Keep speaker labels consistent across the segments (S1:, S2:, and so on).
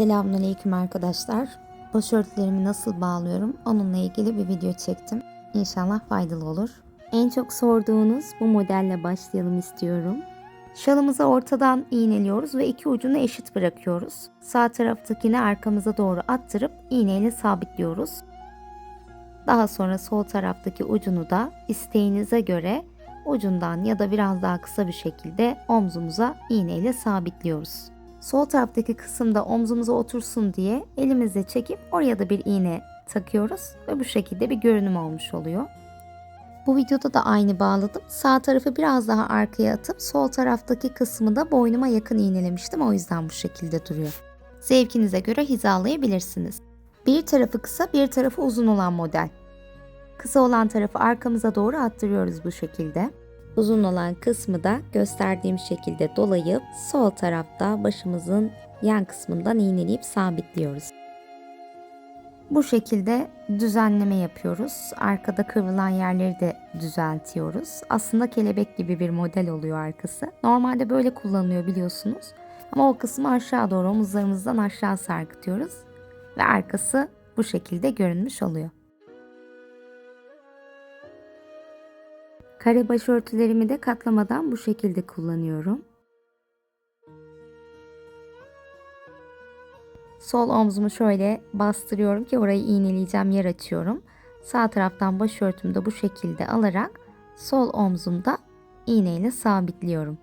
S1: Selamünaleyküm arkadaşlar. Başörtülerimi nasıl bağlıyorum onunla ilgili bir video çektim. İnşallah faydalı olur. En çok sorduğunuz bu modelle başlayalım istiyorum. Şalımızı ortadan iğneliyoruz ve iki ucunu eşit bırakıyoruz. Sağ taraftakini arkamıza doğru attırıp iğneyle sabitliyoruz. Daha sonra sol taraftaki ucunu da isteğinize göre ucundan ya da biraz daha kısa bir şekilde omzumuza iğneyle sabitliyoruz. Sol taraftaki kısımda omzumuza otursun diye elimizle çekip oraya da bir iğne takıyoruz ve bu şekilde bir görünüm olmuş oluyor. Bu videoda da aynı bağladım. Sağ tarafı biraz daha arkaya atıp sol taraftaki kısmı da boynuma yakın iğnelemiştim. O yüzden bu şekilde duruyor. Zevkinize göre hizalayabilirsiniz. Bir tarafı kısa, bir tarafı uzun olan model. Kısa olan tarafı arkamıza doğru attırıyoruz bu şekilde. Uzun olan kısmı da gösterdiğim şekilde dolayıp sol tarafta başımızın yan kısmından iğneleyip sabitliyoruz. Bu şekilde düzenleme yapıyoruz. Arkada kıvrılan yerleri de düzeltiyoruz. Aslında kelebek gibi bir model oluyor arkası. Normalde böyle kullanılıyor biliyorsunuz. Ama o kısmı aşağı doğru omuzlarımızdan aşağı sarkıtıyoruz. Ve arkası bu şekilde görünmüş oluyor. Kare başörtülerimi de katlamadan bu şekilde kullanıyorum. Sol omzumu şöyle bastırıyorum ki orayı iğneleyeceğim yer açıyorum. Sağ taraftan başörtümü de bu şekilde alarak sol omzumda iğneyle sabitliyorum.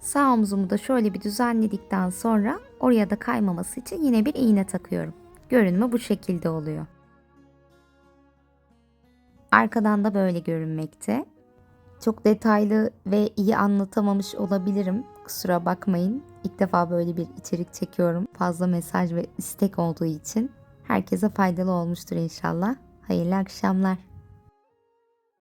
S1: Sağ omzumu da şöyle bir düzenledikten sonra oraya da kaymaması için yine bir iğne takıyorum. Görünümü bu şekilde oluyor. Arkadan da böyle görünmekte. Çok detaylı ve iyi anlatamamış olabilirim. Kusura bakmayın. İlk defa böyle bir içerik çekiyorum. Fazla mesaj ve istek olduğu için. Herkese faydalı olmuştur inşallah. Hayırlı akşamlar.